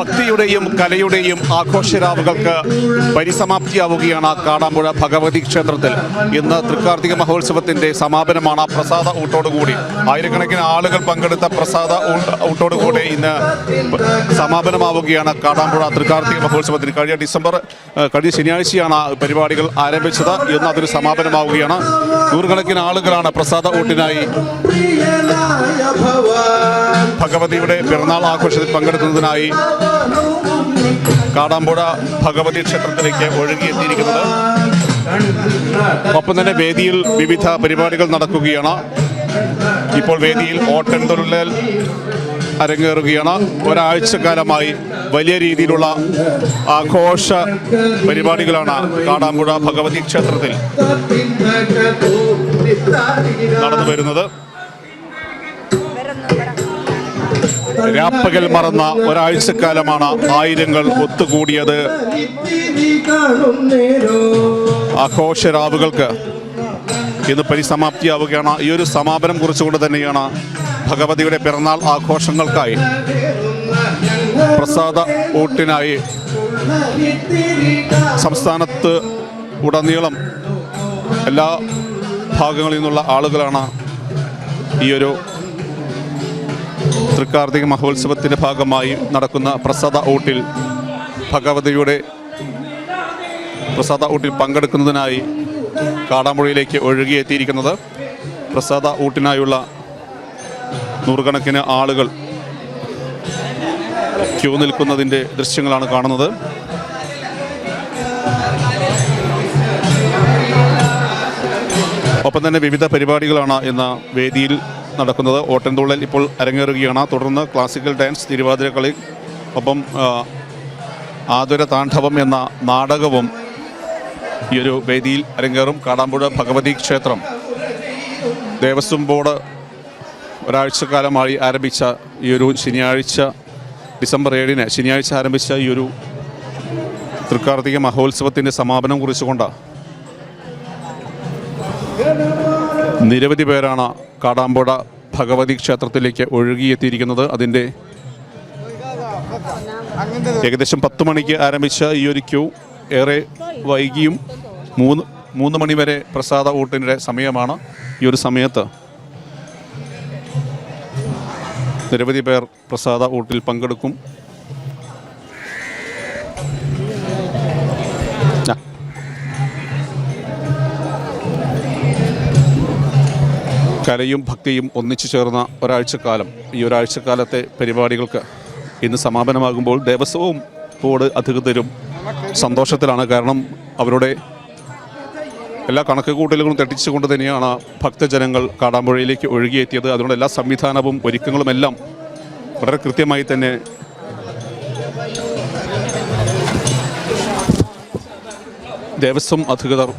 ഭക്തിയുടെയും കലയുടെയും ആഘോഷരാവുകൾക്ക് പരിസമാപ്തിയാവുകയാണ് കാടാമ്പുഴ ഭഗവതി ക്ഷേത്രത്തിൽ. ഇന്ന് തൃക്കാർത്തിക മഹോത്സവത്തിന്റെ സമാപനമാണ് പ്രസാദ ഊട്ടോടുകൂടി. ആയിരക്കണക്കിന് ആളുകൾ പങ്കെടുത്ത പ്രസാദ ഊട്ടോടുകൂടി ഇന്ന് സമാപനമാവുകയാണ് കാടാമ്പുഴ തൃക്കാർത്തിക മഹോത്സവത്തിന്. കഴിഞ്ഞ ഡിസംബർ കഴിഞ്ഞ ശനിയാഴ്ചയാണ് പരിപാടികൾ ആരംഭിച്ചത്. ഇന്ന് അതൊരു സമാപനമാവുകയാണ്. നൂറുകണക്കിന് ആളുകളാണ് പ്രസാദ ഊട്ടിനായി ഭഗവതിയുടെ പിറന്നാൾ ആഘോഷത്തിൽ പങ്കെടുക്കുന്നതിനായി കാടാമ്പുഴ ഭഗവതി ക്ഷേത്രത്തിലേക്ക് ഒഴുകിയെത്തിയിരിക്കുന്നത്. ഒപ്പം തന്നെ വേദിയിൽ വിവിധ പരിപാടികൾ നടക്കുകയാണ്. ഇപ്പോൾ വേദിയിൽ ഓട്ടൻതുള്ളൽ അരങ്ങേറുകയാണ്. ഒരാഴ്ചക്കാലമായി വലിയ രീതിയിലുള്ള ആഘോഷ പരിപാടികളാണ് കാടാമ്പുഴ ഭഗവതി ക്ഷേത്രത്തിൽ നടന്നു വരുന്നത് രാപ്പകൽ മറന്ന ഒരാഴ്ചക്കാലമാണ് ആയിരങ്ങൾ ഒത്തുകൂടിയത്. ആഘോഷ ആഘോഷരാവുകൾക്ക് ഇന്ന് പരിസമാപ്തിയാവുകയാണ്. ഈ ഒരു സമാപനം കുറിച്ചുകൊണ്ട് തന്നെയാണ് ഭഗവതിയുടെ പിറന്നാൾ ആഘോഷങ്ങൾക്കായി പ്രസാദ ഊട്ടിനായി സംസ്ഥാനത്ത് ഉടനീളം എല്ലാ ഭാഗങ്ങളിൽ നിന്നുള്ള ആളുകളാണ് ഈ ഒരു തൃക്കാർത്തിക മഹോത്സവത്തിന്റെ ഭാഗമായി നടക്കുന്ന പ്രസാദ ഊട്ടിൽ ഭഗവതിയുടെ പ്രസാദ ഊട്ടിൽ പങ്കെടുക്കുന്നതിനായി കാടാമ്പുഴയിലേക്ക് ഒഴുകിയെത്തിയിരിക്കുന്നത് പ്രസാദ ഊട്ടിനായുള്ള നൂറുകണക്കിന് ആളുകൾ ക്യൂ നിൽക്കുന്നതിന്റെ ദൃശ്യങ്ങളാണ് കാണുന്നത്. ഒപ്പം തന്നെ വിവിധ പരിപാടികളാണ് എന്ന വേദിയിൽ നടക്കുന്നത്. ഓട്ടൻതുള്ളൽ ഇപ്പോൾ അരങ്ങേറുകയാണ്. തുടർന്ന് ക്ലാസിക്കൽ ഡാൻസ് തിരുവാതിരക്കളി ഒപ്പം ആതുര താണ്ഡവം എന്ന നാടകവും ഈ ഒരു വേദിയിൽ അരങ്ങേറും. കാടാമ്പുഴ ഭഗവതി ക്ഷേത്രം. ദേവസ്വം ബോർഡ് ഒരാഴ്ചക്കാലമായി ആരംഭിച്ച ഈ ഒരു ശനിയാഴ്ച ഡിസംബർ ഏഴിന് ശനിയാഴ്ച ആരംഭിച്ച ഈ ഒരു തൃക്കാർത്തിക മഹോത്സവത്തിന്റെ സമാപനം കുറിച്ചുകൊണ്ട് നിരവധി പേരാണ് കാടാമ്പുഴ ഭഗവതി ക്ഷേത്രത്തിലേക്ക് ഒഴുകിയെത്തിയിരിക്കുന്നത് അതിന്റെ ഏകദേശം പത്ത് മണിക്ക് ആരംഭിച്ച ഈ ഒരു ക്യൂ. ഏറെ വൈകിയും മൂന്ന് മൂന്ന് മണിവരെ പ്രസാദ ഊട്ടിന്റെ സമയമാണ് ഈ ഒരു സമയത്ത്. നിരവധി പേർ പ്രസാദ ഊട്ടിൽ പങ്കെടുക്കും. കലയും ഭക്തിയും ഒന്നിച്ചു ചേർന്ന ഒരാഴ്ചക്കാലം. ഈ ഒരാഴ്ചക്കാലത്തെ പരിപാടികൾക്ക് ഇന്ന് സമാപനമാകുമ്പോൾ ദേവസ്വവും ബോർഡ് അധികൃതരും സന്തോഷത്തിലാണ്. കാരണം അവരുടെ എല്ലാ കണക്ക് കൂട്ടലുകളും തെറ്റിച്ചുകൊണ്ട് തന്നെയാണ് ഭക്തജനങ്ങൾ കാടാമ്പുഴയിലേക്ക് ഒഴുകിയെത്തിയത്. അതുകൊണ്ട് എല്ലാ സംവിധാനവും ഒരുക്കങ്ങളും എല്ലാം വളരെ കൃത്യമായി തന്നെ ദേവസ്വം അധികൃതർ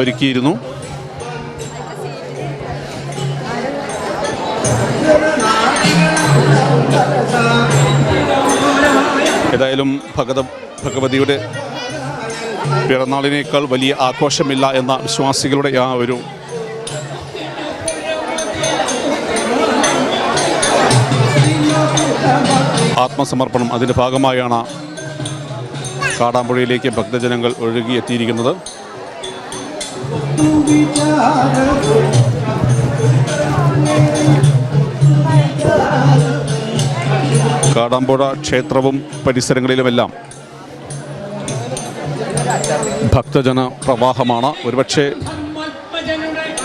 ഒരുക്കിയിരുന്നു. ഏതായാലും ഭഗത ഭഗവതിയുടെ പിറന്നാളിനേക്കാൾ വലിയ ആഘോഷമില്ല എന്ന വിശ്വാസികളുടെ ആ ഒരു ആത്മസമർപ്പണം അതിന്റെ ഭാഗമായാണ് കാടാമ്പുഴയിലേക്ക് ഭക്തജനങ്ങൾ ഒഴുകിയെത്തിയിരിക്കുന്നത്. കാടാമ്പുഴ ക്ഷേത്രവും പരിസരങ്ങളിലുമെല്ലാം ഭക്തജന പ്രവാഹമാണ്. ഒരുപക്ഷെ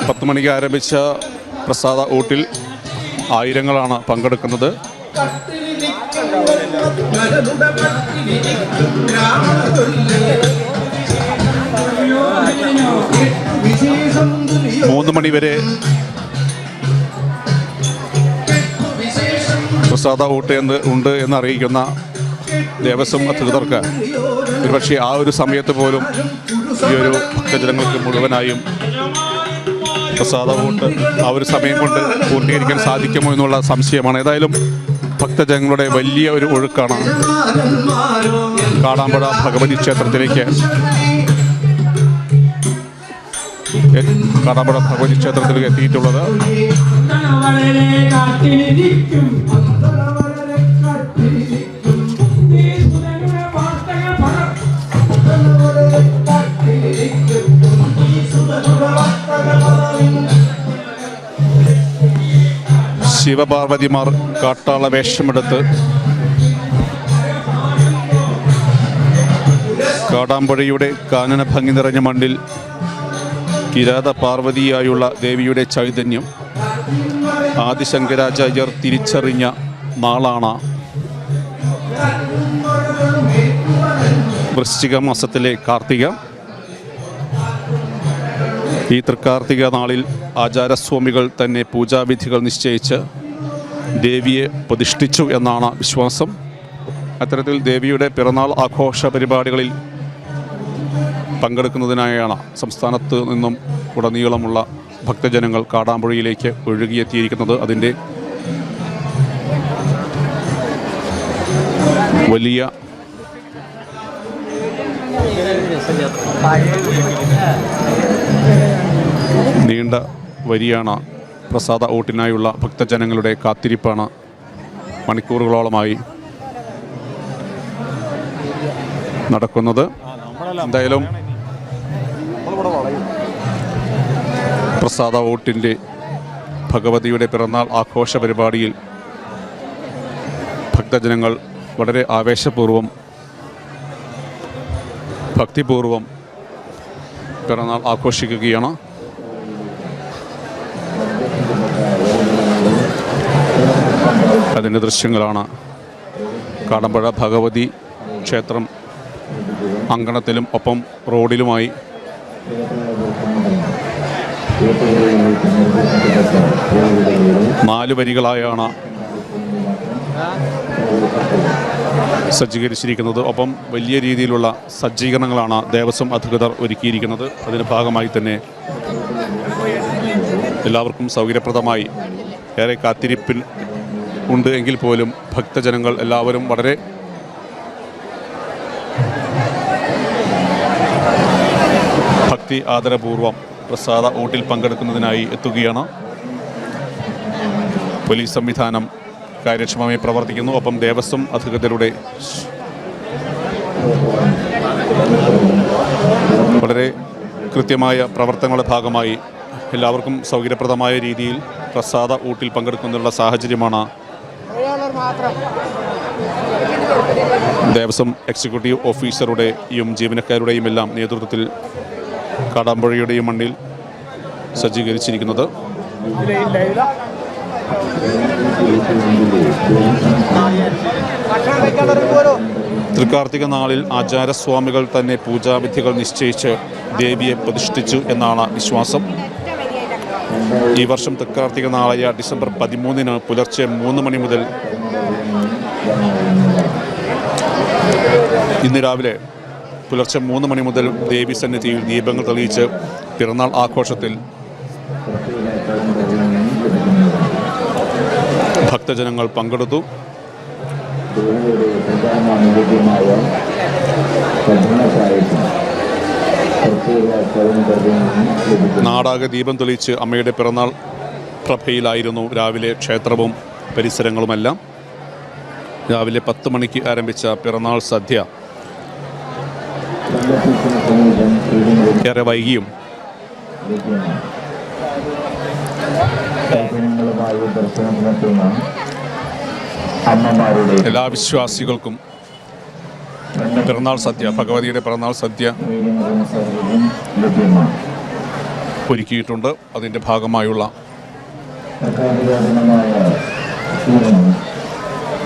പത്ത് മണിക്ക് ആരംഭിച്ച പ്രസാദ ഊട്ടിൽ ആയിരങ്ങളാണ് പങ്കെടുക്കുന്നത്. മൂന്ന് മണിവരെ പ്രസാദ ഊട്ട് എന്ന് ഉണ്ട് എന്നറിയിക്കുന്ന ദേവസ്വം അധികൃതർക്ക് ഒരുപക്ഷെ ആ ഒരു സമയത്ത് പോലും ഈ ഒരു ഭക്തജനങ്ങൾക്ക് മുഴുവനായും പ്രസാദ ഊട്ട് ആ ഒരു സമയം കൊണ്ട് പൂർത്തീകരിക്കാൻ സാധിക്കുമോ എന്നുള്ള സംശയമാണ്. ഏതായാലും ഭക്തജനങ്ങളുടെ വലിയ ഒരു ഒഴുക്കാണ് കാടാമ്പുഴ ഭഗവതി ക്ഷേത്രത്തിലേക്ക്. കാടാമ്പുഴ ഭഗവതി ക്ഷേത്രത്തിലേക്ക് എത്തിയിട്ടുള്ളത്. അന്തണ വളരെ കാത്തിരിക്കും. ശിവപാർവതിമാർ കാട്ടാള വേഷമെടുത്ത് കാടാമ്പുഴയുടെ കാനന ഭംഗി നിറഞ്ഞ മണ്ണിൽ കിരാത പാർവതിയായുള്ള ദേവിയുടെ ചൈതന്യം. ആദിശങ്കരാചാര്യർ തിരിച്ചറിഞ്ഞ നാളാണ് വൃശ്ചിക മാസത്തിലെ കാർത്തിക. ഈ തൃക്കാർത്തിക നാളിൽ ആചാരസ്വാമികൾ തന്നെ പൂജാവിധികൾ നിശ്ചയിച്ച് ദേവിയെ പ്രതിഷ്ഠിച്ചു എന്നാണ് വിശ്വാസം. അത്തരത്തിൽ ദേവിയുടെ പിറന്നാൾ ആഘോഷ പരിപാടികളിൽ പങ്കെടുക്കുന്നതിനായാണ് സംസ്ഥാനത്ത് നിന്നും ഉടനീളമുള്ള ഭക്തജനങ്ങൾ കാടാമ്പുഴയിലേക്ക് ഒഴുകിയെത്തിയിരിക്കുന്നത് അതിന്റെ വലിയ നീണ്ട വരിയാണ് പ്രസാദ ഊട്ടിനായുള്ള ഭക്തജനങ്ങളുടെ കാത്തിരിപ്പാണ് മണിക്കൂറുകളോളമായി നടക്കുന്നത്. എന്തായാലും പ്രസാദ വോട്ടിന്റെ ഭഗവതിയുടെ പിറന്നാൾ ആഘോഷ പരിപാടിയിൽ ഭക്തജനങ്ങൾ വളരെ ആവേശപൂർവം ഭക്തിപൂർവം പിറന്നാൾ ആഘോഷിക്കുകയാണ്. അതിന്റെ ദൃശ്യങ്ങളാണ് കാടമ്പഴ ഭഗവതി ക്ഷേത്രം അങ്കണത്തിലും ഒപ്പം റോഡിലുമായി നാല് വരികളായാണ് സജ്ജീകരിച്ചിരിക്കുന്നത്. ഒപ്പം വലിയ രീതിയിലുള്ള സജ്ജീകരണങ്ങളാണ് ദേവസ്വം അധികൃതർ ഒരുക്കിയിരിക്കുന്നത്. അതിന് ഭാഗമായി തന്നെ എല്ലാവർക്കും സൗകര്യപ്രദമായി ഏറെ കാത്തിരിപ്പിൽ ഉണ്ട് എങ്കിൽ പോലും ഭക്തജനങ്ങൾ എല്ലാവരും വളരെ ഭക്തി ആദരപൂർവം പ്രസാദ ഊട്ടിൽ പങ്കെടുക്കുന്നതിനായി എത്തുകയാണ്. പോലീസ് സംവിധാനം കാര്യക്ഷമമായി പ്രവർത്തിക്കുന്നു. ഒപ്പം ദേവസ്വം അധികൃതരുടെ വളരെ കൃത്യമായ പ്രവർത്തനങ്ങളുടെ ഭാഗമായി എല്ലാവർക്കും സൗകര്യപ്രദമായ രീതിയിൽ പ്രസാദ ഊട്ടിൽ പങ്കെടുക്കുന്നതിനുള്ള സാഹചര്യമാണ് ദേവസ്വം എക്സിക്യൂട്ടീവ് ഓഫീസറുടെയും ജീവനക്കാരുടെയും എല്ലാം നേതൃത്വത്തിൽ കാടാമ്പുഴയുടെയും മണ്ണിൽ സജ്ജീകരിച്ചിരിക്കുന്നത്. തൃക്കാർത്തിക നാളിൽ ആചാരസ്വാമികൾ തന്നെ പൂജാവിധികൾ നിശ്ചയിച്ച് ദേവിയെ പ്രതിഷ്ഠിച്ചു എന്നാണ് വിശ്വാസം. ഈ വർഷം തൃക്കാർത്തിക നാളായ ഡിസംബർ പതിമൂന്നിന് പുലർച്ചെ മൂന്ന് മണി മുതൽ ഇന്ന് രാവിലെ പുലർച്ചെ മൂന്ന് മണി മുതൽ ദേവി സന്നിധിയിൽ ദീപങ്ങൾ തെളിയിച്ച് പിറന്നാൾ ആഘോഷത്തിൽ ഭക്തജനങ്ങൾ പങ്കെടുത്തു. നാടാകെ ദീപം തെളിയിച്ച് അമ്മയുടെ പിറന്നാൾ പ്രഭയിലായിരുന്നു. രാവിലെ ക്ഷേത്രവും പരിസരങ്ങളുമെല്ലാം. രാവിലെ പത്ത് മണിക്ക് ആരംഭിച്ച പിറന്നാൾ സദ്യ ഏറെ വൈകിയും. എല്ലാ വിശ്വാസികൾക്കും പിറന്നാൾ സദ്യ ഭഗവതിയുടെ പിറന്നാൾ സദ്യ ഒരുക്കിയിട്ടുണ്ട്. അതിന്റെ ഭാഗമായുള്ള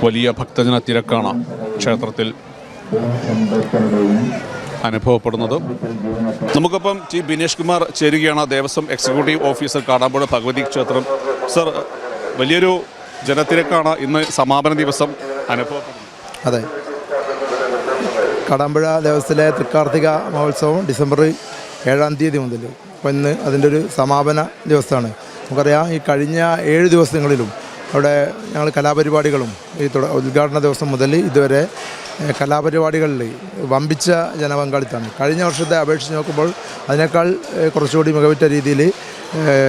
വലിയ ഭക്തജന തിരക്കാണ് ക്ഷേത്രത്തിൽ. അനുഭവപ്പെടുന്നത്. നമുക്കിപ്പം ടി ബിനേഷ് കുമാർ ചേരുകയാണ്. ദേവസ്വം എക്സിക്യൂട്ടീവ് ഓഫീസർ കാടാമ്പുഴ ഭഗവതി ക്ഷേത്രം. സർ വലിയൊരു ജനത്തിരക്കാണ് ഇന്ന് സമാപന ദിവസം അനുഭവപ്പെടുന്നത്. അതെ. കാടാമ്പുഴ ദേവസ്വത്തിലെ തൃക്കാർത്തിക മഹോത്സവം ഡിസംബർ ഏഴാം തീയതി മുതൽ. അപ്പോൾ ഇന്ന് അതിന്റെ ഒരു സമാപന ദിവസമാണ്. നമുക്കറിയാം ഈ കഴിഞ്ഞ ഏഴ് ദിവസങ്ങളിലും അവിടെ ഞങ്ങൾ കലാപരിപാടികളും ഈ ഉദ്ഘാടന ദിവസം മുതൽ ഇതുവരെ കലാപരിപാടികളിൽ വമ്പിച്ച ജനപങ്കാളിത്തമാണ്. കഴിഞ്ഞ വർഷത്തെ അപേക്ഷിച്ച് നോക്കുമ്പോൾ അതിനേക്കാൾ കുറച്ചുകൂടി മികവുറ്റ രീതിയിൽ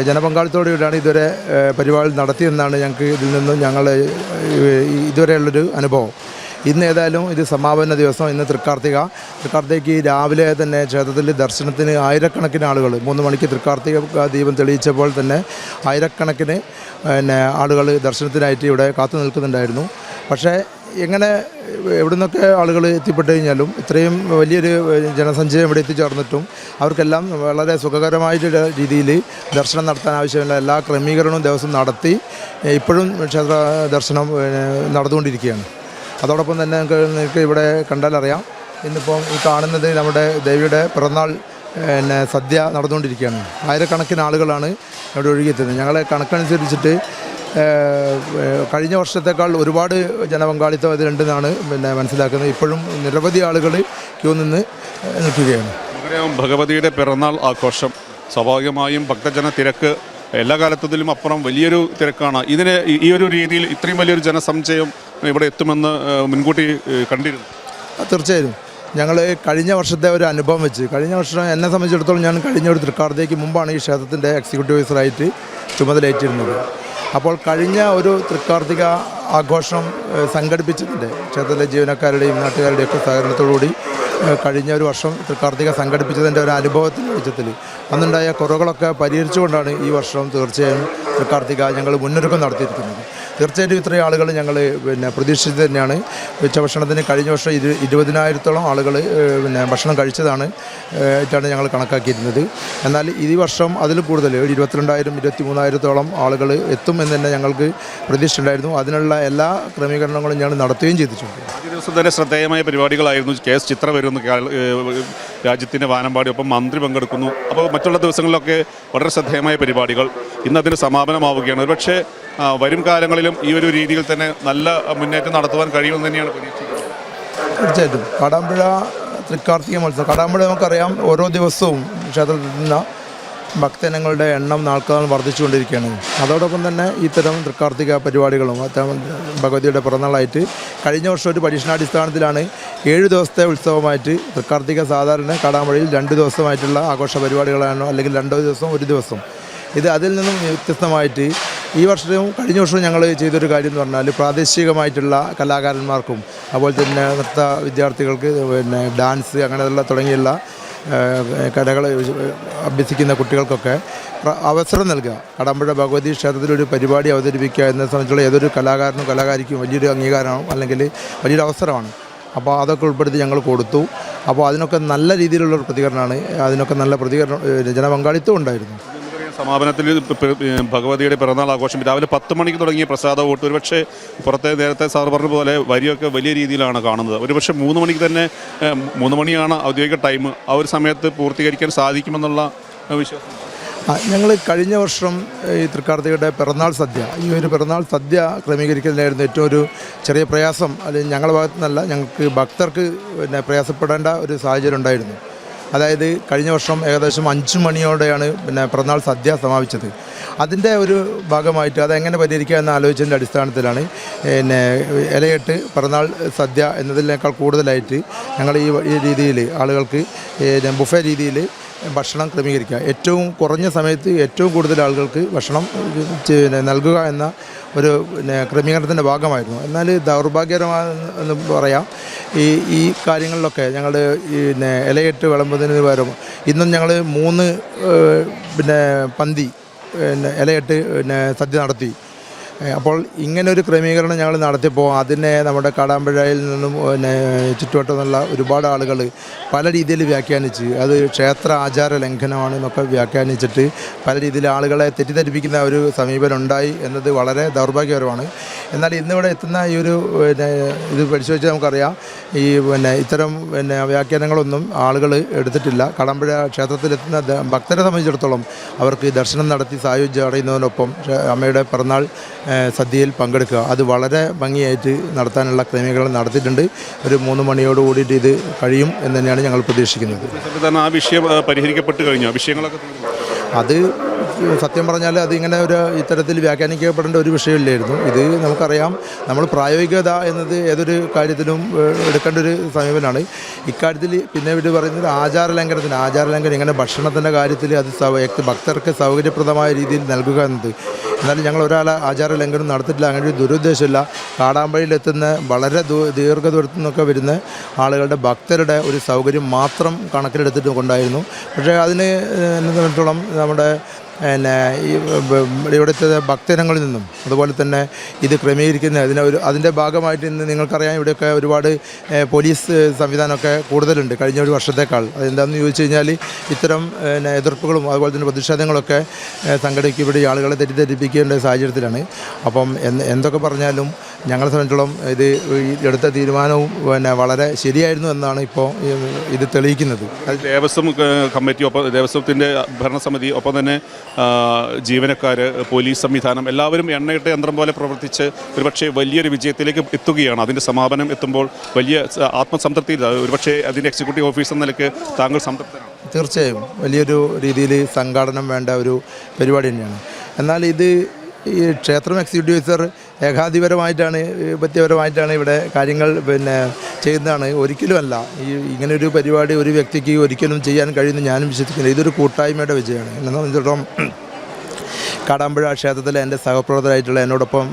ജനപങ്കാളിത്തോടുകൂടിയാണ് ഇതുവരെ പരിപാടി നടത്തിയെന്നാണ് ഞങ്ങൾക്ക് ഇതിൽ നിന്നും ഞങ്ങൾ ഇതുവരെയുള്ളൊരു അനുഭവം. ഇന്ന് ഏതായാലും ഇത് സമാപന ദിവസം. ഇന്ന് തൃക്കാർത്തിക. തൃക്കാർത്തികയ്ക്ക് രാവിലെ തന്നെ ക്ഷേത്രത്തിൽ ദർശനത്തിന് ആയിരക്കണക്കിന് ആളുകൾ മൂന്ന് മണിക്ക് തൃക്കാർത്തിക ദീപം തെളിയിച്ചപ്പോൾ തന്നെ ആയിരക്കണക്കിന് പിന്നെ ആളുകൾ ദർശനത്തിനായിട്ട് ഇവിടെ കാത്തു നിൽക്കുന്നുണ്ടായിരുന്നു പക്ഷേ എങ്ങനെ എവിടെ നിന്നൊക്കെ ആളുകൾ എത്തിപ്പെട്ട് കഴിഞ്ഞാലും ഇത്രയും വലിയൊരു ജനസഞ്ചയം ഇവിടെ എത്തിച്ചേർന്നിട്ടും അവർക്കെല്ലാം വളരെ സുഖകരമായിട്ടുള്ള രീതിയിൽ ദർശനം നടത്താൻ ആവശ്യമുള്ള എല്ലാ ക്രമീകരണവും ദിവസം നടത്തി ഇപ്പോഴും ക്ഷേത്ര ദർശനം നടന്നുകൊണ്ടിരിക്കുകയാണ്. അതോടൊപ്പം തന്നെ നിങ്ങൾക്ക് നിങ്ങൾക്ക് ഇവിടെ കണ്ടാലറിയാം ഇന്നിപ്പം ഈ കാണുന്നത് നമ്മുടെ ദേവിയുടെ പിറന്നാൾ പിന്നെ സദ്യ നടന്നുകൊണ്ടിരിക്കുകയാണ്. ആയിരക്കണക്കിന് ആളുകളാണ് ഇവിടെ ഒഴുകിയെത്തുന്നത്. ഞങ്ങളെ കണക്കനുസരിച്ചിട്ട് കഴിഞ്ഞ വർഷത്തേക്കാൾ ഒരുപാട് ജനപങ്കാളിത്തം അതിലുണ്ടെന്നാണ് പിന്നെ മനസ്സിലാക്കുന്നത്. ഇപ്പോഴും നിരവധി ആളുകൾ ക്യൂ നിന്ന് നിൽക്കുകയാണ്. ഭഗവതിയുടെ പിറന്നാൾ ആഘോഷം സ്വാഭാവികമായും ഭക്തജന തിരക്ക് എല്ലാ കാലത്തതിലും അപ്പുറം വലിയൊരു തിരക്കാണ്. ഇതിന് ഈ- ഒരു രീതിയിൽ ഇത്രയും വലിയൊരു ജനസഞ്ചയം ഇവിടെ എത്തുമെന്ന് മുൻകൂട്ടി കണ്ടിരുന്നു. തീർച്ചയായും. ഞങ്ങൾ കഴിഞ്ഞ വർഷത്തെ ഒരു അനുഭവം വെച്ച് കഴിഞ്ഞ വർഷം എന്നെ സംബന്ധിച്ചിടത്തോളം ഞാൻ കഴിഞ്ഞ ഒരു തൃക്കാർത്തേക്ക് മുമ്പാണ് ഈ ക്ഷേത്രത്തിന്റെ എക്സിക്യൂട്ടീവ് ഓഫീസറായിട്ട് ചുമതലയേറ്റിരുന്നത്. അപ്പോൾ കഴിഞ്ഞ ഒരു തൃക്കാർത്തിക ആഘോഷം സംഘടിപ്പിച്ചിട്ടുണ്ട്. ക്ഷേത്രത്തിലെ ജീവനക്കാരുടെയും നാട്ടുകാരുടെയും ഒക്കെ സഹകരണത്തോടുകൂടി കഴിഞ്ഞ ഒരു വർഷം തൃക്കാർത്തിക സംഘടിപ്പിച്ചതിന്റെ ഒരു അനുഭവത്തിന്റെ വെച്ചത്തിൽ അന്നുണ്ടായ കുറവുകളൊക്കെ പരിഹരിച്ചുകൊണ്ടാണ് ഈ വർഷം തീർച്ചയായും തൃക്കാർത്തിക ഞങ്ങൾ മുന്നൊരുക്കം നടത്തിയിരിക്കുന്നത്. തീർച്ചയായിട്ടും ഇത്രയും ആളുകൾ ഞങ്ങൾ പിന്നെ പ്രതീക്ഷിച്ചത് തന്നെയാണ്. ഉച്ചഭക്ഷണത്തിന് കഴിഞ്ഞ വർഷം ഇരു ഇരുപതിനായിരത്തോളം ആളുകൾ പിന്നെ ഭക്ഷണം കഴിച്ചതാണ് ആയിട്ടാണ് ഞങ്ങൾ കണക്കാക്കിയിരുന്നത്. എന്നാൽ ഈ വർഷം അതിൽ കൂടുതൽ ഒരു ഇരുപത്തിരണ്ടായിരം ഇരുപത്തി മൂന്നായിരത്തോളം ആളുകൾ എത്തുമെന്ന് തന്നെ ഞങ്ങൾക്ക് പ്രതീക്ഷ ഉണ്ടായിരുന്നു അതിനുള്ള എല്ലാ ക്രമീകരണങ്ങളും ഞങ്ങൾ നടത്തുകയും ചെയ്തിട്ടുണ്ട്. ആദ്യ ദിവസം തന്നെ ശ്രദ്ധേയമായ പരിപാടികളായിരുന്നു. കെ എസ് ചിത്ര വരുന്നു രാജ്യത്തിന്റെ വാനമ്പാടി ഒപ്പം മന്ത്രി പങ്കെടുക്കുന്നു. അപ്പോൾ മറ്റുള്ള ദിവസങ്ങളിലൊക്കെ വളരെ ശ്രദ്ധേയമായ പരിപാടികൾ. ഇന്ന് അതിന് സമാപനമാവുകയാണ്. ഒരുപക്ഷെ വരും കാലങ്ങളിലും ഈ ഒരു രീതിയിൽ തന്നെ നല്ല മുന്നേറ്റം നടത്തുവാൻ കഴിയുമെന്ന് തന്നെയാണ് പ്രതീക്ഷിക്കുന്നത്. തീർച്ചയായിട്ടും. കടാമ്പുഴ തൃക്കാർത്തിക മത്സരം. കടാമ്പുഴ നമുക്കറിയാം ഓരോ ദിവസവും ക്ഷേത്രത്തിൽ നിന്ന് ഭക്തജനങ്ങളുടെ എണ്ണം നാൾക്കാൾ വർദ്ധിച്ചുകൊണ്ടിരിക്കുകയാണ്. അതോടൊപ്പം തന്നെ ഇത്തരം തൃക്കാർത്തിക പരിപാടികളും ഭഗവതിയുടെ പിറന്നാളായിട്ട് കഴിഞ്ഞ വർഷം ഒരു പരീക്ഷണാടിസ്ഥാനത്തിലാണ് ഏഴ് ദിവസത്തെ ഉത്സവമായിട്ട് തൃക്കാർത്തിക സാധാരണ കാടാമ്പുഴയിൽ രണ്ട് ദിവസമായിട്ടുള്ള ആഘോഷ പരിപാടികളാണോ അല്ലെങ്കിൽ രണ്ടോ ദിവസം ഒരു ദിവസം. ഇത് അതിൽ നിന്നും വ്യത്യസ്തമായിട്ട് ഈ വർഷവും കഴിഞ്ഞ വർഷവും ഞങ്ങൾ ചെയ്തൊരു കാര്യം എന്ന് പറഞ്ഞാൽ പ്രാദേശികമായിട്ടുള്ള കലാകാരന്മാർക്കും അതുപോലെ തന്നെ നൃത്ത വിദ്യാർത്ഥികൾക്ക് പിന്നെ ഡാൻസ് അങ്ങനെയുള്ള തുടങ്ങിയുള്ള കലകൾ അഭ്യസിക്കുന്ന കുട്ടികൾക്കൊക്കെ അവസരം നൽകുക. കടമ്പുഴ ഭഗവതി ക്ഷേത്രത്തിലൊരു പരിപാടി അവതരിപ്പിക്കുക എന്നെ സംബന്ധിച്ചുള്ള ഏതൊരു കലാകാരനും കലാകാരിക്കും വലിയൊരു അംഗീകാരമാണ് അല്ലെങ്കിൽ വലിയൊരു അവസരമാണ്. അപ്പോൾ അതൊക്കെ ഉൾപ്പെടുത്തി ഞങ്ങൾ കൊടുത്തു. അപ്പോൾ അതിനൊക്കെ നല്ല രീതിയിലുള്ള പ്രതികരണമാണ്. അതിനൊക്കെ നല്ല പ്രതികരണം ജനപങ്കാളിത്തം ഉണ്ടായിരുന്നു. സമാപനത്തിൽ ഭഗവതിയുടെ പിറന്നാൾ ആഘോഷം. രാവിലെ പത്ത് മണിക്ക് തുടങ്ങിയ പ്രസാദ വോട്ട് ഒരുപക്ഷെ പുറത്തെ നേരത്തെ സാർ പറഞ്ഞ പോലെ വരിയൊക്കെ വലിയ രീതിയിലാണ് കാണുന്നത്. ഒരുപക്ഷെ മൂന്ന് മണിക്ക് തന്നെ മൂന്ന് മണിയാണ് ഔദ്യോഗിക ടൈം. ആ ഒരു സമയത്ത് പൂർത്തീകരിക്കാൻ സാധിക്കുമെന്നുള്ള വിശ്വാസം. ഞങ്ങൾ കഴിഞ്ഞ വർഷം ഈ തൃക്കാർത്തികയുടെ പിറന്നാൾ സദ്യ ഈ ഒരു പിറന്നാൾ സദ്യ ക്രമീകരിക്കുന്നതിനായിരുന്നു ഏറ്റവും ഒരു ചെറിയ പ്രയാസം. അല്ലെങ്കിൽ ഞങ്ങളുടെ ഭാഗത്തു നിന്നല്ല ഞങ്ങൾക്ക് ഭക്തർക്ക് പിന്നെ പ്രയാസപ്പെടേണ്ട ഒരു സാഹചര്യം ഉണ്ടായിരുന്നു. അതായത് കഴിഞ്ഞ വർഷം ഏകദേശം അഞ്ച് മണിയോടെയാണ് പിന്നെ പിറന്നാൾ സദ്യ സമാപിച്ചത്. അതിന്റെ ഒരു ഭാഗമായിട്ട് അതെങ്ങനെ പരിഹരിക്കുക എന്ന് ആലോചിച്ചതിന്റെ അടിസ്ഥാനത്തിലാണ് പിന്നെ ഇലയിട്ട് പിറന്നാൾ സദ്യ എന്നതിനേക്കാൾ കൂടുതലായിട്ട് ഞങ്ങൾ ഈ രീതിയിൽ ആളുകൾക്ക് ബുഫേ രീതിയിൽ ഭക്ഷണം ക്രമീകരിക്കുക. ഏറ്റവും കുറഞ്ഞ സമയത്ത് ഏറ്റവും കൂടുതൽ ആളുകൾക്ക് ഭക്ഷണം നൽകുക എന്ന ഒരു പിന്നെ ക്രമീകരണത്തിന്റെ ഭാഗമായിരുന്നു. എന്നാൽ ദൗർഭാഗ്യകരമാണെന്ന് പറയാം. ഈ ഈ കാര്യങ്ങളിലൊക്കെ ഞങ്ങൾ പിന്നെ ഇലയിട്ട് വിളമ്പുന്നതിന് പകരം ഇന്നും ഞങ്ങൾ മൂന്ന് പിന്നെ പന്തി പിന്നെ ഇലയിട്ട് പിന്നെ സദ്യ നടത്തി. അപ്പോൾ ഇങ്ങനൊരു ക്രമീകരണം ഞങ്ങൾ നടത്തിയപ്പോൾ അതിനെ നമ്മുടെ കാടാമ്പഴയിൽ നിന്നും പിന്നെ ചുറ്റുവട്ടമെന്നുള്ള ഒരുപാട് ആളുകൾ പല രീതിയിൽ വ്യാഖ്യാനിച്ച് അത് ക്ഷേത്ര ആചാര ലംഘനമാണ് എന്നൊക്കെ വ്യാഖ്യാനിച്ചിട്ട് പല രീതിയിൽ ആളുകളെ തെറ്റിദ്ധരിപ്പിക്കുന്ന ഒരു സമീപനം ഉണ്ടായി എന്നത് വളരെ ദൗർഭാഗ്യകരമാണ്. എന്നാൽ ഇന്നിവിടെ എത്തുന്ന ഈ ഒരു പിന്നെ ഇത് പരിശോധിച്ച് നമുക്കറിയാം. ഈ പിന്നെ ഇത്തരം പിന്നെ വ്യാഖ്യാനങ്ങളൊന്നും ആളുകൾ എടുത്തിട്ടില്ല. കടമ്പഴ ക്ഷേത്രത്തിലെത്തുന്ന ഭക്തരെ സംബന്ധിച്ചിടത്തോളം അവർക്ക് ദർശനം നടത്തി സായുജ്യം അടയുന്നതിനൊപ്പം അമ്മയുടെ പിറന്നാൾ സദ്യയിൽ പങ്കെടുക്കുക. അത് വളരെ ഭംഗിയായിട്ട് നടത്താനുള്ള ക്രമീകരണം നടത്തിയിട്ടുണ്ട്. ഒരു മൂന്ന് മണിയോട് കൂടിയിട്ട് ഇത് കഴിയും എന്ന് തന്നെയാണ് ഞങ്ങൾ പ്രതീക്ഷിക്കുന്നത്. ആ വിഷയം പരിഹരിക്കപ്പെട്ട് കഴിഞ്ഞു. വിഷയങ്ങളൊക്കെ അത് സത്യം പറഞ്ഞാൽ അതിങ്ങനെ ഒരു ഇത്തരത്തിൽ വ്യാഖ്യാനിക്കപ്പെടേണ്ട ഒരു വിഷയമില്ലായിരുന്നു. ഇത് നമുക്കറിയാം. നമ്മൾ പ്രായോഗികത എന്നത് ഏതൊരു കാര്യത്തിലും എടുക്കേണ്ട ഒരു സമീപനമാണ്. ഇക്കാര്യത്തിൽ പിന്നെ ഇവിടെ പറയുന്നത് ആചാര ലംഘനത്തിന് ആചാര ലംഘനം ഇങ്ങനെ ഭക്ഷണത്തിന്റെ കാര്യത്തിൽ അത് ഭക്തർക്ക് സൗകര്യപ്രദമായ രീതിയിൽ നൽകുക എന്നത്. എന്നാലും ഞങ്ങൾ ഒരാളെ ആചാര ലംഘനം നടത്തിയിട്ടില്ല. അങ്ങനെ ഒരു ദുരുദ്ദേശമില്ല. കാടാമ്പഴിയിലെത്തുന്ന വളരെ ദീർഘദൂരത്തു നിന്നൊക്കെ വരുന്ന ആളുകളുടെ ഭക്തരുടെ ഒരു സൗകര്യം മാത്രം കണക്കിലെടുത്തിട്ട് കൊണ്ടായിരുന്നു പക്ഷേ അതിന് സംബന്ധിച്ചിടത്തോളം നമ്മുടെ പിന്നെ ഈ ഇവിടുത്തെ ഭക്തജനങ്ങളിൽ നിന്നും അതുപോലെ തന്നെ ഇത് ക്രമീകരിക്കുന്ന അതിനെ ഒരു അതിന്റെ ഭാഗമായിട്ട് ഇന്ന് നിങ്ങൾക്കറിയാം ഇവിടെയൊക്കെ ഒരുപാട് പോലീസ് സംവിധാനമൊക്കെ കൂടുതലുണ്ട്. കഴിഞ്ഞ ഒരു വർഷത്തേക്കാൾ. അതെന്താണെന്ന് ചോദിച്ചു കഴിഞ്ഞാൽ ഇത്തരം പിന്നെ എതിർപ്പുകളും അതുപോലെ തന്നെ പ്രതിഷേധങ്ങളൊക്കെ ഈ ആളുകളെ തെറ്റിദ്ധരിപ്പിക്കേണ്ട സാഹചര്യത്തിലാണ്. അപ്പം എന്തൊക്കെ പറഞ്ഞാലും ഞങ്ങളെ സംബന്ധിച്ചിടത്തോളം ഇത് എടുത്ത തീരുമാനവും പിന്നെ വളരെ ശരിയായിരുന്നു എന്നാണ് ഇപ്പോൾ ഇത് തെളിയിക്കുന്നത്. ദേവസ്വം കമ്മിറ്റി ഒപ്പം ദേവസ്വത്തിന്റെ ഭരണസമിതി ഒപ്പം തന്നെ ജീവനക്കാർ പോലീസ് സംവിധാനം എല്ലാവരും എണ്ണയിട്ട യന്ത്രം പോലെ പ്രവർത്തിച്ച് ഒരുപക്ഷെ വലിയൊരു വിജയത്തിലേക്ക് എത്തുകയാണ്. അതിന്റെ സമാപനം എത്തുമ്പോൾ വലിയ ആത്മസംതൃപ്തി ഒരുപക്ഷെ അതിന്റെ എക്സിക്യൂട്ടീവ് ഓഫീസർ എന്ന നിലയ്ക്ക് താങ്കൾ സംതൃപ്തരാണ്. തീർച്ചയായും. വലിയൊരു രീതിയിൽ സംഘാടനം വേണ്ട ഒരു പരിപാടി തന്നെയാണ്. എന്നാൽ ഇത് ഈ ക്ഷേത്രം എക്സിക്യൂട്ടീവ് ഓഫീസർ ഏകാധിപരമായിട്ടാണ് വ്യക്തിപരമായിട്ടാണ് ഇവിടെ കാര്യങ്ങൾ പിന്നെ ചെയ്യുന്നതാണ്. ഒരിക്കലുമല്ല ഈ ഇങ്ങനൊരു പരിപാടി ഒരു വ്യക്തിക്ക് ഒരിക്കലും ചെയ്യാൻ കഴിയുമെന്ന് ഞാനും വിശ്വസിക്കുന്നില്ല ഇതൊരു കൂട്ടായ്മയുടെ വിജയമാണ്. എന്നെ സംബന്ധിച്ചിടത്തോളം കാടാമ്പുഴ ക്ഷേത്രത്തിൽ എന്റെ സഹപ്രവർത്തകരായിട്ടുള്ള എന്നോടൊപ്പം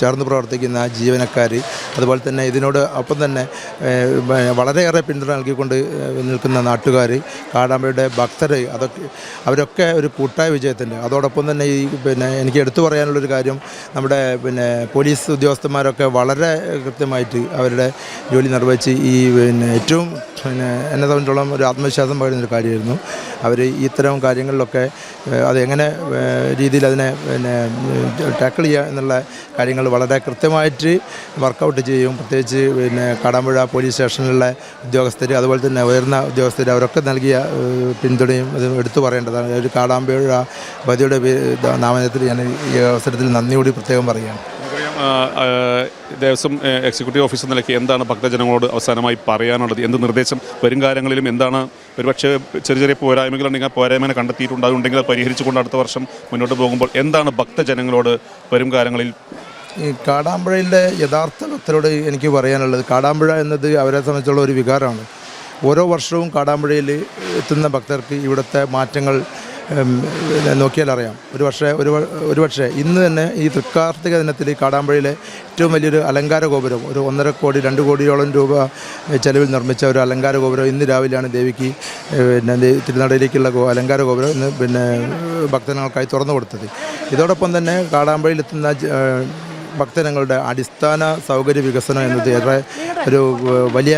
ചേർന്ന് പ്രവർത്തിക്കുന്ന ജീവനക്കാർ അതുപോലെ തന്നെ ഇതിനോട് ഒപ്പം തന്നെ വളരെയേറെ പിന്തുണ നൽകിക്കൊണ്ട് നിൽക്കുന്ന നാട്ടുകാർ കാടാമ്പുഴയുടെ ഭക്തർ അതൊക്കെ അവരൊക്കെ ഒരു കൂട്ടായ വിജയത്തിന്റെ. അതോടൊപ്പം തന്നെ ഈ പിന്നെ എനിക്ക് എടുത്തു പറയാനുള്ളൊരു കാര്യം നമ്മുടെ പിന്നെ പോലീസ് ഉദ്യോഗസ്ഥന്മാരൊക്കെ വളരെ കൃത്യമായിട്ട് അവരുടെ ജോലി നിർവഹിച്ച് ഈ പിന്നെ ഏറ്റവും പിന്നെ എന്നെ സംബന്ധിച്ചോളം ഒരു ആത്മവിശ്വാസം പകരുന്നൊരു കാര്യമായിരുന്നു. അവർ ഇത്തരം കാര്യങ്ങളിലൊക്കെ അത് ഏഹ്, രീതിയിൽ അതിനെ പിന്നെ ടാക്കിൾ ചെയ്യുക എന്നുള്ള കാര്യങ്ങൾ വളരെ കൃത്യമായിട്ട് വർക്കൗട്ട് ചെയ്യും. പ്രത്യേകിച്ച് പിന്നെ കടമ്പുഴ പോലീസ് സ്റ്റേഷനിലുള്ള ഉദ്യോഗസ്ഥർ അതുപോലെ തന്നെ ഉയർന്ന ഉദ്യോഗസ്ഥർ അവരൊക്കെ നൽകിയ പിന്തുണയും അത് എടുത്തു പറയേണ്ടതാണ്. ഒരു കാടാമ്പുഴ പതിയുടെ നാമനത്തിൽ ഞാൻ ഈ അവസരത്തിൽ നന്ദിയോടി പ്രത്യേകം പറയുകയാണ്. ദേവസ്വം എക്സിക്യൂട്ടീവ് ഓഫീസർ നിലയ്ക്ക് എന്താണ് ഭക്തജനങ്ങളോട് അവസാനമായി പറയാനുള്ളത്? എന്ത് നിർദ്ദേശം? വരും കാലങ്ങളിലും എന്താണ്? ഒരുപക്ഷെ ചെറിയ ചെറിയ പോരായ്മകളുണ്ടെങ്കിൽ ആ പോരായ്മനെ കണ്ടെത്തിയിട്ടുണ്ട് അതുണ്ടെങ്കിൽ അത് പരിഹരിച്ചുകൊണ്ട് അടുത്ത വർഷം മുന്നോട്ട് പോകുമ്പോൾ എന്താണ് ഭക്തജനങ്ങളോട് വരും കാലങ്ങളിൽ? ഈ കാടാമ്പുഴയിലെ യഥാർത്ഥ ഭക്തരോട് എനിക്ക് പറയാനുള്ളത് കാടാമ്പുഴ എന്നത് അവരെ സംബന്ധിച്ചുള്ള ഒരു വികാരമാണ്. ഓരോ വർഷവും കാടാമ്പുഴയിൽ എത്തുന്ന ഭക്തർക്ക് ഇവിടുത്തെ മാറ്റങ്ങൾ നോക്കിയാൽ അറിയാം. ഒരു പക്ഷേ ഒരു ഒരു പക്ഷേ ഇന്ന് തന്നെ ഈ തൃക്കാർത്തിക ദിനത്തിൽ കാടാമ്പുഴയിലെ ഏറ്റവും വലിയൊരു അലങ്കാര ഗോപുരം ഒരു ഒന്നര കോടി രണ്ട് കോടിയോളം രൂപ ചെലവിൽ നിർമ്മിച്ച ഒരു അലങ്കാര ഗോപുരം ഇന്ന് രാവിലെയാണ് ദേവിക്ക് പിന്നെ തിരുനടയിലേക്കുള്ള അലങ്കാര ഗോപുരം ഇന്ന് പിന്നെ ഭക്തജനങ്ങൾക്കായി തുറന്നു കൊടുത്തത്. ഇതോടൊപ്പം തന്നെ കാടാമ്പുഴയിലെത്തുന്ന ഭക്തജനങ്ങളുടെ അടിസ്ഥാന സൗകര്യ വികസനം എന്നത് ഏറെ ഒരു വലിയ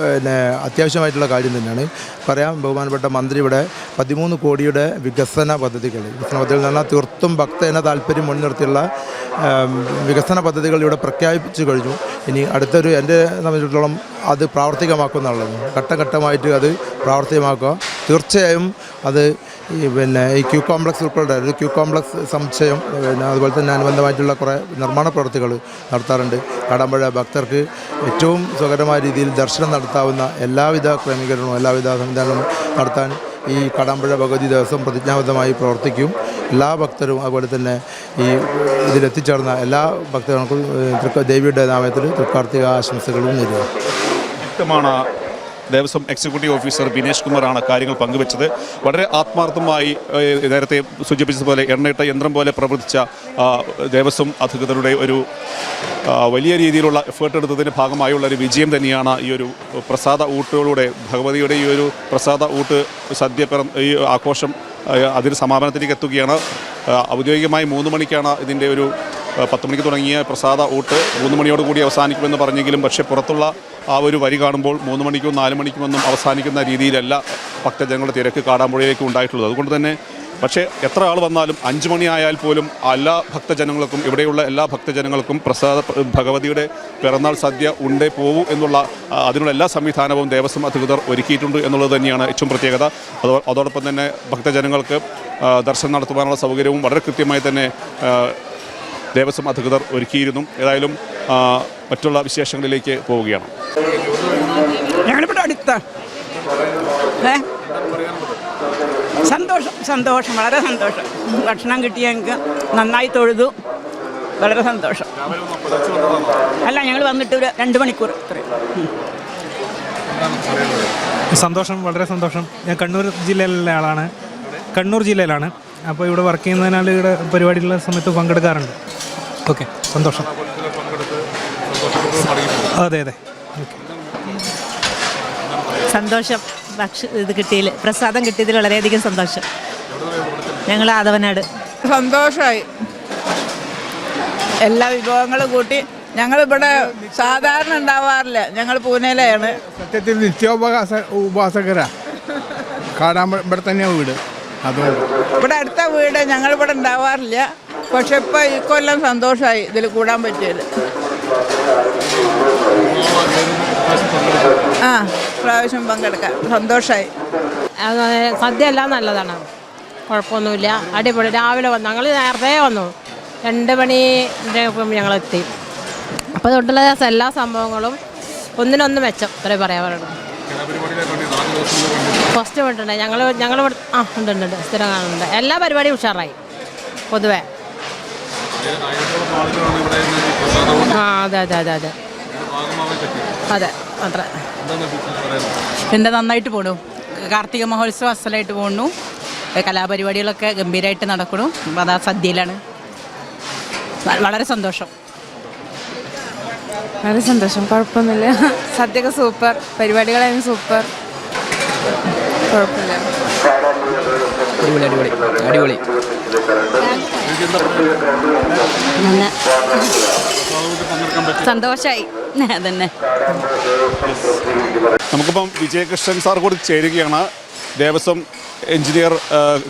പിന്നെ അത്യാവശ്യമായിട്ടുള്ള കാര്യം തന്നെയാണ്. പറയാം ബഹുമാനപ്പെട്ട മന്ത്രി ഇവിടെ പതിമൂന്ന് കോടിയുടെ വികസന പദ്ധതികൾ വികസന പദ്ധതികൾ എന്ന് പറഞ്ഞാൽ തീർത്തും ഭക്തജന താല്പര്യം മുൻനിർത്തിയുള്ള വികസന പദ്ധതികൾ ഇവിടെ പ്രഖ്യാപിച്ചു കഴിഞ്ഞു. ഇനി അടുത്തൊരു എന്റെ സംബന്ധിച്ചിടത്തോളം അത് പ്രാവർത്തികമാക്കുന്നുള്ളത് ഘട്ടം ഘട്ടമായിട്ട് അത് പ്രാവർത്തികമാക്കുക. തീർച്ചയായും അത് ഈ പിന്നെ ഈ ക്യൂ കോംപ്ലക്സ് ഉൾപ്പെടെ ഒരു ക്യൂ കോംപ്ലക്സ് സമുച്ചയം പിന്നെ അതുപോലെ തന്നെ അനുബന്ധമായിട്ടുള്ള കുറേ നിർമ്മാണ പ്രവർത്തികൾ നടത്താറുണ്ട്. കടമ്പഴ ഭക്തർക്ക് ഏറ്റവും സുഖകരമായ രീതിയിൽ ദർശനം നടത്താവുന്ന എല്ലാവിധ ക്രമീകരണവും എല്ലാവിധ സംവിധാനവും നടത്താൻ ഈ കടമ്പഴ ഭഗവതി ദിവസം പ്രതിജ്ഞാബദ്ധമായി പ്രവർത്തിക്കും. എല്ലാ ഭക്തരും അതുപോലെ തന്നെ ഈ ഇതിലെത്തിച്ചേർന്ന എല്ലാ ഭക്തർക്കും ദേവിയുടെ നാമത്തിൽ തൃക്കാർത്തിക ആശംസകളും നേരുക വ്യക്തമാണ് ദേവസ്വം എക്സിക്യൂട്ടീവ് ഓഫീസർ ബിനേഷ് കുമാറാണ് കാര്യങ്ങൾ പങ്കുവച്ചത്. വളരെ ആത്മാർത്ഥമായി നേരത്തെ സൂചിപ്പിച്ചതുപോലെ എണ്ണയിട്ട യന്ത്രം പോലെ പ്രവർത്തിച്ച ദേവസ്വം അധികൃതരുടെ ഒരു വലിയ രീതിയിലുള്ള എഫേർട്ട് എടുത്തതിന്റെ ഭാഗമായുള്ള ഒരു വിജയം തന്നെയാണ് ഈ ഒരു പ്രസാദ ഊട്ടുകളുടെ ഭഗവതിയുടെ ഈ ഒരു പ്രസാദ ഊട്ട് സദ്യ ഈ ആഘോഷം അതിന് സമാപനത്തിലേക്ക് എത്തുകയാണ്. ഔദ്യോഗികമായി മൂന്ന് മണിക്കാണ് ഇതിന്റെ ഒരു പത്ത് മണിക്ക് തുടങ്ങിയ പ്രസാദ ഊട്ട്. മൂന്ന് മണിയോടുകൂടി അവസാനിക്കുമെന്ന് പറഞ്ഞെങ്കിലും പക്ഷേ പുറത്തുള്ള ആ ഒരു വരി കാണുമ്പോൾ മൂന്ന് മണിക്കും നാല് മണിക്കുമൊന്നും അവസാനിക്കുന്ന രീതിയിലല്ല ഭക്തജനങ്ങളുടെ തിരക്ക് കാടാമ്പുഴയിലേക്ക് ഉണ്ടായിട്ടുള്ളത്. അതുകൊണ്ട് തന്നെ പക്ഷേ എത്ര ആൾ വന്നാലും അഞ്ച് മണിയായാൽ പോലും എല്ലാ ഭക്തജനങ്ങൾക്കും ഇവിടെയുള്ള എല്ലാ ഭക്തജനങ്ങൾക്കും പ്രസാദ ഭഗവതിയുടെ പിറന്നാൾ സദ്യ ഉണ്ടേ പോവൂ എന്നുള്ള അതിനുള്ള എല്ലാ സംവിധാനവും ദേവസ്വം അധികൃതർ ഒരുക്കിയിട്ടുണ്ട് എന്നുള്ളത് തന്നെയാണ് ഏറ്റവും പ്രത്യേകത. അതോടൊപ്പം തന്നെ ഭക്തജനങ്ങൾക്ക് ദർശനം നടത്തുവാനുള്ള സൗകര്യവും വളരെ കൃത്യമായി തന്നെ ദേവസ്വം അധികൃതർ ഒരുക്കിയിരുന്നു. ഏതായാലും മറ്റുള്ള വിശേഷങ്ങളിലേക്ക് പോവുകയാണ്. ഞങ്ങളിവിടെ അടുത്ത. സന്തോഷം സന്തോഷം വളരെ സന്തോഷം. ഭക്ഷണം കിട്ടിയ ഞങ്ങൾക്ക്. നന്നായി തൊഴുതു. വളരെ സന്തോഷം. അല്ല ഞങ്ങൾ വന്നിട്ട് ഒരു രണ്ട് മണിക്കൂർ ഇത്രയും സന്തോഷം വളരെ സന്തോഷം. ഞാൻ കണ്ണൂർ ജില്ലയിലുള്ള ആളാണ്. കണ്ണൂർ ജില്ലയിലാണ്. അപ്പോൾ ഇവിടെ വർക്ക് ചെയ്യുന്നതിനാൽ ഇവിടെ പരിപാടിയുള്ള സമയത്ത് പങ്കെടുക്കാറുണ്ട്. ഓക്കെ സന്തോഷം. അതെ അതെ സന്തോഷം. ഭക്ഷ ഇത് കിട്ടിയതിൽ പ്രസാദം കിട്ടിയതിൽ വളരെയധികം സന്തോഷം. ഞങ്ങൾ ആദവനാട്. സന്തോഷമായി എല്ലാ വിഭവങ്ങളും കൂട്ടി ഞങ്ങളിവിടെ സാധാരണ ഉണ്ടാവാറില്ല. ഞങ്ങൾ പൂനെയിലാണ്. സത്യത്തിൽ നിത്യോപകാസ ഉപാസകരാ. കാണാൻ ഇവിടെ തന്നെയാണ് വീട്. അതുകൊണ്ട് ഇവിടെ അടുത്ത വീട് ഞങ്ങളിവിടെ ഉണ്ടാവാറില്ല. പക്ഷെ ഇപ്പം ഇക്കൊല്ലം കൊല്ലം സന്തോഷമായി ഇതിൽ കൂടാൻ പറ്റിയത്. ആ പ്രാവശ്യം പങ്കെടുക്കാം സന്തോഷമായി സദ്യ എല്ലാം നല്ലതാണ്. കുഴപ്പമൊന്നുമില്ല. അടിപൊളി. രാവിലെ വന്നു. ഞങ്ങൾ നേരത്തെ വന്നു. രണ്ട് മണിന്റെ ഞങ്ങൾ എത്തി അപ്പോൾ തൊട്ടുള്ള എല്ലാ സംഭവങ്ങളും ഒന്നിനൊന്ന് മെച്ചം. ഇത്രേ പറയാറുണ്ട് ഫസ്റ്റ് വിട്ടുണ്ട് ഞങ്ങൾ ഞങ്ങൾ ആ ഉണ്ട് ഉണ്ട്. സ്ഥിരം കാണുന്നുണ്ട്. എല്ലാ പരിപാടിയും ഉഷാറായി. പൊതുവേ. ആ അതെ അതെ അതെ അതെ. അതെ അത്ര. എന്റെ നന്നായിട്ട് പോണു. കാർത്തിക മഹോത്സവം അസലായിട്ട് പോണു. കലാപരിപാടികളൊക്കെ ഗംഭീരമായിട്ട് നടക്കണു. അതാ സദ്യയിലാണ്. വളരെ സന്തോഷം. വളരെ സന്തോഷം. കുഴപ്പമൊന്നുമില്ല. സദ്യയൊക്കെ സൂപ്പർ. പരിപാടികളായിരുന്നു സൂപ്പർ. കുഴപ്പമില്ല. അടിപൊളി അടിപൊളി. അടിപൊളി. സന്തോഷമായി അതന്നെ. നമുക്കിപ്പം വിജയകൃഷ്ണൻ സാർ കൂടി ചേരുകയാണ്. ദേവസ്വം എഞ്ചിനീയർ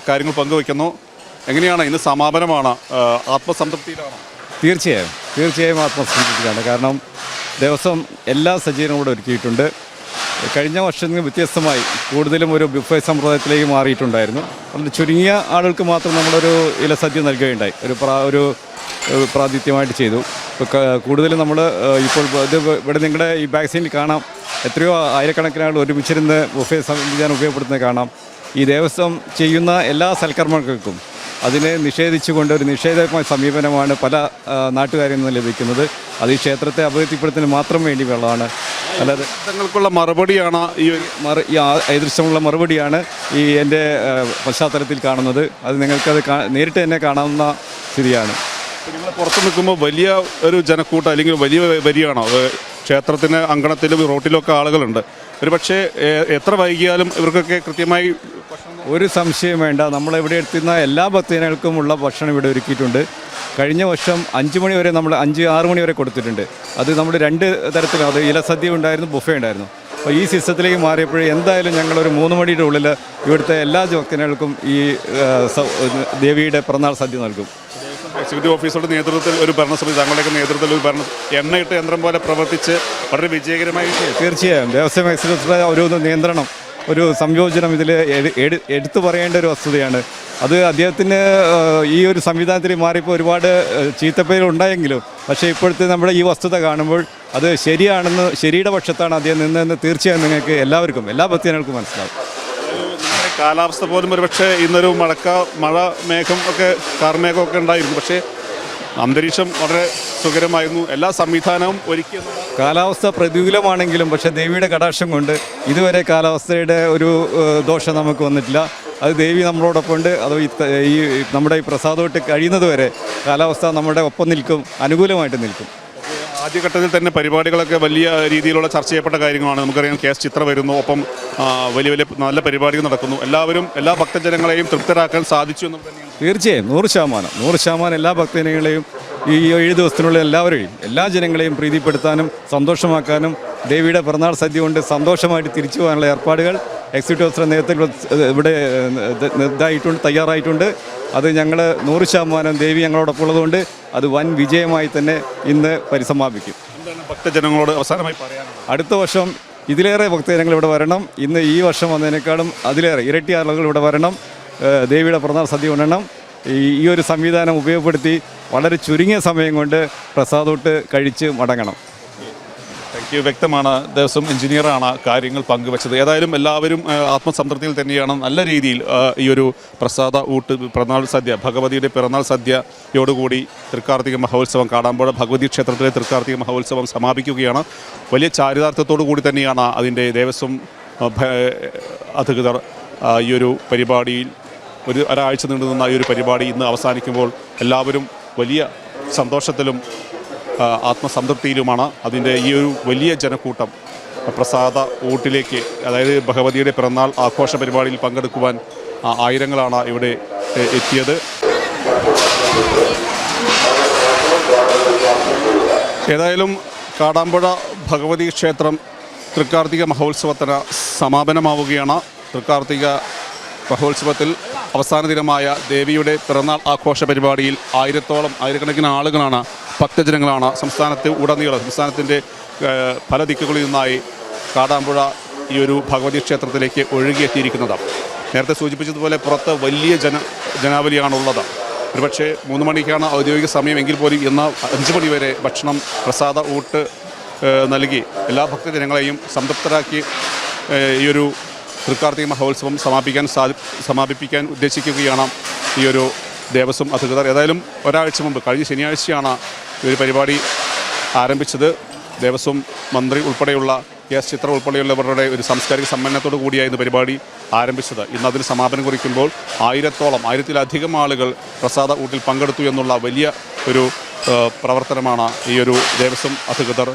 കാര്യങ്ങൾ പങ്കുവയ്ക്കുന്നു. എങ്ങനെയാണ്? ഇന്ന് സമാപനമാണ്. ആത്മസംതൃപ്തിയിലാണ്? തീർച്ചയായും. തീർച്ചയായും ആത്മസംതൃപ്തിയിലാണ്. കാരണം ദേവസ്വം എല്ലാ സജ്ജീകരണവും കൂടെ ഒരുക്കിയിട്ടുണ്ട്. കഴിഞ്ഞ വർഷത്തിന് വ്യത്യസ്തമായി കൂടുതലും ഒരു ബുഫേ സമ്പ്രദായത്തിലേക്ക് മാറിയിട്ടുണ്ടായിരുന്നു. അതുകൊണ്ട് ചുരുങ്ങിയ ആളുകൾക്ക് മാത്രം നമ്മളൊരു ഇലസദ്യ നൽകുകയുണ്ടായി. ഒരു പ്രാ ഒരു പ്രാതിഥ്യമായിട്ട് ചെയ്തു. കൂടുതലും നമ്മൾ ഇപ്പോൾ ഇത് ഇവിടെ നിങ്ങളുടെ ഈ വാക്സിനിൽ കാണാം. എത്രയോ ആയിരക്കണക്കിന് ആൾ ഒരുമിച്ചിരുന്ന് ബുഫേ സംവിധാനം ഉപയോഗപ്പെടുത്തുന്നത് കാണാം. ഈ ദേവസ്വം ചെയ്യുന്ന എല്ലാ സൽക്കർമ്മങ്ങൾക്കും അതിനെ നിഷേധിച്ചുകൊണ്ട് ഒരു നിഷേധമായ സമീപനമാണ് പല നാട്ടുകാരിൽ നിന്ന് ലഭിക്കുന്നത്. അത് ഈ ക്ഷേത്രത്തെ അപകീർത്തിപ്പെടുത്തിന് മാത്രം വേണ്ടി വെള്ളമാണ് അല്ലാതെ തങ്ങൾക്കുള്ള മറുപടിയാണ് ഈ ഒരു മറു ഈ ഐദൃശ്യമുള്ള എതിർശമുള്ള മറുപടിയാണ് ഈ എന്റെ പശ്ചാത്തലത്തിൽ കാണുന്നത്. അത് നിങ്ങൾക്കത് കാ- നേരിട്ട് തന്നെ കാണാവുന്ന സ്ഥിതിയാണ്. നിങ്ങൾ പുറത്ത് നിൽക്കുമ്പോൾ വലിയ ഒരു ജനക്കൂട്ടം അല്ലെങ്കിൽ വലിയ വരിയാണോ? ക്ഷേത്രത്തിന് അങ്കണത്തിലും റോട്ടിലും ഒക്കെ ആളുകളുണ്ട്. ഒരു പക്ഷേ എത്ര വൈകിയാലും ഇവർക്കൊക്കെ കൃത്യമായി ഒരു സംശയം വേണ്ട. നമ്മളെവിടെ എത്തുന്ന എല്ലാ ഭക്തജനങ്ങൾക്കുമുള്ള ഭക്ഷണം ഇവിടെ ഒരുക്കിയിട്ടുണ്ട്. കഴിഞ്ഞ വർഷം അഞ്ച് മണി വരെ നമ്മൾ അഞ്ച് ആറ് മണി വരെ കൊടുത്തിട്ടുണ്ട്. അത് നമ്മൾ രണ്ട് തരത്തിലും അത് ഇലസദ്യ ഉണ്ടായിരുന്നു ബുഫേ ഉണ്ടായിരുന്നു. അപ്പോൾ ഈ സിസ്റ്റത്തിലേക്ക് മാറിയപ്പോൾ എന്തായാലും ഞങ്ങളൊരു മൂന്ന് മണിയുടെ ഉള്ളിൽ ഇവിടുത്തെ എല്ലാ ഭക്തജനങ്ങൾക്കും ഈ ദേവിയുടെ പിറന്നാൾ സദ്യ നൽകും. എക്സിക്യൂട്ടീവ് ഓഫീസറുടെ നേതൃത്വത്തിൽ ഒരു ഭരണസമിതി താങ്കളുടെ നേതൃത്വത്തിൽ ഒരു ഭരണ എണ്ണയിട്ട് യന്ത്രം പോലെ പ്രവർത്തിച്ച് വളരെ വിജയകരമായി തീർച്ചയായും. ദേവസ്വം എക്സിക്യൂട്ടീവ് ഒരു നിയന്ത്രണം. ഒരു സംയോജനം ഇതിൽ എടുത്തു പറയേണ്ട ഒരു വസ്തുതയാണ്. അത് അദ്ദേഹത്തിന് ഈ ഒരു സംവിധാനത്തിൽ മാറിയപ്പോൾ ഒരുപാട് ചീത്തപ്പേരുണ്ടായെങ്കിലും പക്ഷേ ഇപ്പോഴത്തെ നമ്മുടെ ഈ വസ്തുത കാണുമ്പോൾ അത് ശരിയാണെന്ന് ശരിയുടെ പക്ഷത്താണ് അദ്ദേഹം നിന്നതെന്ന് തീർച്ചയായും നിങ്ങൾക്ക് എല്ലാവർക്കും എല്ലാ ഭക്തജനങ്ങൾക്കും മനസ്സിലാവും. കാലാവസ്ഥ പോലും ഒരുപക്ഷെ ഇന്നൊരു മഴക്ക മഴ മേഘം ഒക്കെ കാർമേഘമൊക്കെ ഉണ്ടായിരുന്നു. പക്ഷേ അന്തരീക്ഷം വളരെ സുഖകരമായിരുന്നു. എല്ലാ സംവിധാനവും ഒരുക്കി കാലാവസ്ഥ പ്രതികൂലമാണെങ്കിലും പക്ഷെ ദേവിയുടെ കടാക്ഷം കൊണ്ട് ഇതുവരെ കാലാവസ്ഥയുടെ ഒരു ദോഷം നമുക്ക് വന്നിട്ടില്ല. അത് ദേവി നമ്മളോടൊപ്പം ഉണ്ട്. അത് ഈ നമ്മുടെ ഈ പ്രസാദമായിട്ട് കഴിയുന്നത് വരെ കാലാവസ്ഥ നമ്മുടെ ഒപ്പം നിൽക്കും അനുകൂലമായിട്ട് നിൽക്കും. ആദ്യഘട്ടത്തിൽ തന്നെ പരിപാടികളൊക്കെ വലിയ രീതിയിലുള്ള ചർച്ച ചെയ്യപ്പെട്ട കാര്യങ്ങളാണ്. നമുക്കറിയാം കേസ് എസ് ചിത്ര വരുന്നു. ഒപ്പം വലിയ വലിയ നല്ല പരിപാടികൾ നടക്കുന്നു. എല്ലാവരും എല്ലാ ഭക്തജനങ്ങളെയും തൃപ്തരാക്കാൻ സാധിച്ചു എന്ന് തന്നെയാണ് തീർച്ചയായും നൂറ് ശതമാനം. നൂറ് ശതമാനം എല്ലാ ഭക്തജനങ്ങളെയും ഈ ഏഴ് ദിവസത്തിനുള്ള എല്ലാവരെയും എല്ലാ ജനങ്ങളെയും പ്രീതിപ്പെടുത്താനും സന്തോഷമാക്കാനും ദേവിയുടെ പിറന്നാൾ സദ്യ കൊണ്ട് സന്തോഷമായിട്ട് തിരിച്ചു പോകാനുള്ള ഏർപ്പാടുകൾ എക്സിക്യൂട്ടീവ് ഓഫീസർ നേതൃത്വത്തിൽ ഇവിടെ ഇതായിട്ടുണ്ട് തയ്യാറായിട്ടുണ്ട്. അത് ഞങ്ങൾ നൂറ് ശതമാനം ദേവി ഞങ്ങളോടൊപ്പം ഉള്ളതുകൊണ്ട് അത് വൻ വിജയമായി തന്നെ ഇന്ന് പരിസമാപിക്കും. ഭക്തജനങ്ങളോട് അവസാനമായി പറയാനുള്ളത്? അടുത്ത വർഷം ഇതിലേറെ ഭക്തജനങ്ങൾ ഇവിടെ വരണം. ഇന്ന് ഈ വർഷം വന്നതിനേക്കാളും അതിലേറെ ഇരട്ടി ആളുകൾ ഇവിടെ വരണം. ദേവിയുടെ പിറന്നാൾ സദ്യ ഉണ്ണണം ഈ ഒരു സംവിധാനം ഉപയോഗപ്പെടുത്തി വളരെ ചുരുങ്ങിയ സമയം കൊണ്ട് പ്രസാദോട്ട് കഴിച്ച് മടങ്ങണം. താങ്ക് യു വ്യക്തമാണ്. ദേവസ്വം എഞ്ചിനീയറാണ് കാര്യങ്ങൾ പങ്കുവച്ചത്. ഏതായാലും എല്ലാവരും ആത്മസംതൃപ്തിയിൽ തന്നെയാണ് നല്ല രീതിയിൽ ഈ ഒരു പ്രസാദ ഊട്ട് പിറന്നാൾ സദ്യ ഭഗവതിയുടെ പിറന്നാൾ സദ്യയോടുകൂടി തൃക്കാർത്തിക മഹോത്സവം കാടാമ്പുഴ ഭഗവതി ക്ഷേത്രത്തിലെ തൃക്കാർത്തിക മഹോത്സവം സമാപിക്കുകയാണ്. വലിയ ചാരിതാർത്ഥ്യത്തോടു കൂടി തന്നെയാണ് അതിന്റെ ദേവസ്വം അധികൃതർ ഈ ഒരു പരിപാടിയിൽ ഒരു ഒരാഴ്ച നീണ്ടു നിന്ന ഈ ഒരു പരിപാടി ഇന്ന് അവസാനിക്കുമ്പോൾ എല്ലാവരും വലിയ സന്തോഷത്തിലും ആത്മസംതൃപ്തിയിലുമാണ് അതിന്റെ ഈ ഒരു വലിയ ജനക്കൂട്ടം. പ്രസാദ ഊട്ടിലേക്ക് അതായത് ഭഗവതിയുടെ പിറന്നാൾ ആഘോഷ പരിപാടിയിൽ പങ്കെടുക്കുവാൻ ആയിരങ്ങളാണ് ഇവിടെ എത്തിയത്. ഏതായാലും കാടാമ്പുഴ ഭഗവതി ക്ഷേത്രം തൃക്കാർത്തിക മഹോത്സവത്തിന് സമാപനമാവുകയാണ്. തൃക്കാർത്തിക മഹോത്സവത്തിൽ അവസാന ദിനമായ ദേവിയുടെ പിറന്നാൾ ആഘോഷ പരിപാടിയിൽ ആയിരത്തോളം ആയിരക്കണക്കിന് ആളുകളാണ് ഭക്തജനങ്ങളാണ് സംസ്ഥാനത്ത് ഉടനീളം സംസ്ഥാനത്തിന്റെ പല ദിക്കുകളിൽ നിന്നായി കാടാമ്പുഴ ഈ ഒരു ഭഗവതി ക്ഷേത്രത്തിലേക്ക് ഒഴുകിയെത്തിയിരിക്കുന്നത്. നേരത്തെ സൂചിപ്പിച്ചതുപോലെ പുറത്ത് വലിയ ജന ജനാവലിയാണുള്ളത്. ഒരുപക്ഷേ മൂന്ന് മണിക്കാണ് ഔദ്യോഗിക സമയം എങ്കിൽ പോലും ഇന്ന് അഞ്ച് മണി വരെ ഭക്ഷണം പ്രസാദ ഊട്ട് നൽകി എല്ലാ ഭക്തജനങ്ങളെയും സംതൃപ്തരാക്കി ഈ ഒരു തൃക്കാർത്തിക മഹോത്സവം സമാപിക്കാൻ സാധി സമാപിപ്പിക്കാൻ ഉദ്ദേശിക്കുകയാണ് ഈ ഒരു ദേവസ്വം അധികൃതർ. ഏതായാലും ഒരാഴ്ച മുമ്പ് കഴിഞ്ഞ ശനിയാഴ്ചയാണ് ഒരു പരിപാടി ആരംഭിച്ചത്. ദേവസ്വം മന്ത്രി ഉൾപ്പെടെയുള്ള എസ് ചിത്ര ഉൾപ്പെടെയുള്ളവരുടെ ഒരു സാംസ്കാരിക സമ്മേളനത്തോടു കൂടിയായിരുന്നു പരിപാടി ആരംഭിച്ചത്. ഇന്ന് അതിന് സമാപനം കുറിക്കുമ്പോൾ ആയിരത്തോളം ആയിരത്തിലധികം ആളുകൾ പ്രസാദ ഊട്ടിൽ പങ്കെടുത്തു എന്നുള്ള വലിയ ഒരു പ്രവർത്തനമാണ് ഈ ഒരു ദേവസ്വം അധികൃതർ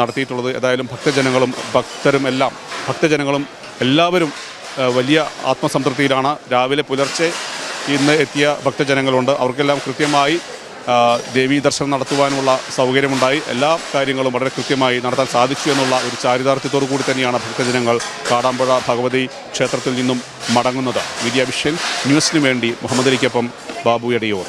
നടത്തിയിട്ടുള്ളത്. ഏതായാലും ഭക്തജനങ്ങളും ഭക്തരും എല്ലാം ഭക്തജനങ്ങളും എല്ലാവരും വലിയ ആത്മസംതൃപ്തിയിലാണ്. രാവിലെ പുലർച്ചെ ഇന്ന് എത്തിയ ഭക്തജനങ്ങളുണ്ട്. അവർക്കെല്ലാം കൃത്യമായി ദേവീ ദർശനം നടത്തുവാനുള്ള സൗകര്യമുണ്ടായി. എല്ലാ കാര്യങ്ങളും വളരെ കൃത്യമായി നടത്താൻ സാധിച്ചു എന്നുള്ള ഒരു ചാരിതാർത്ഥ്യത്തോടു കൂടി തന്നെയാണ് ഭക്തജനങ്ങൾ കാടാമ്പുഴ ഭഗവതി ക്ഷേത്രത്തിൽ നിന്നും മടങ്ങുന്നത്. വിഷൻ ന്യൂസിനു വേണ്ടി മുഹമ്മദ് അലിക്കൊപ്പം ബാബു എടയൂർ.